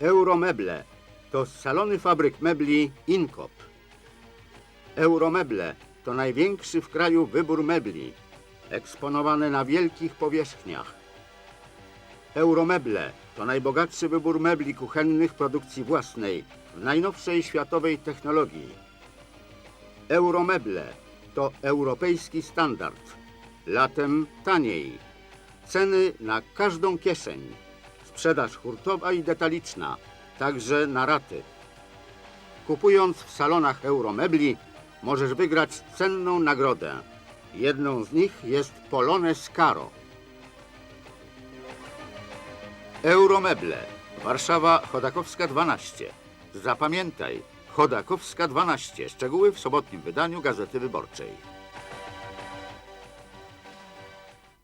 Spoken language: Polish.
Euromeble to salony fabryk mebli Inkop. Euromeble to największy w kraju wybór mebli, eksponowane na wielkich powierzchniach. Euromeble to najbogatszy wybór mebli kuchennych produkcji własnej w najnowszej światowej technologii. Euromeble to europejski standard. Latem taniej. Ceny na każdą kieszeń. Sprzedaż hurtowa i detaliczna, także na raty. Kupując w salonach Euromebli możesz wygrać cenną nagrodę. Jedną z nich jest Polones Caro. Euromeble. Warszawa Chodakowska 12. Zapamiętaj, Chodakowska 12. Szczegóły w sobotnim wydaniu Gazety Wyborczej.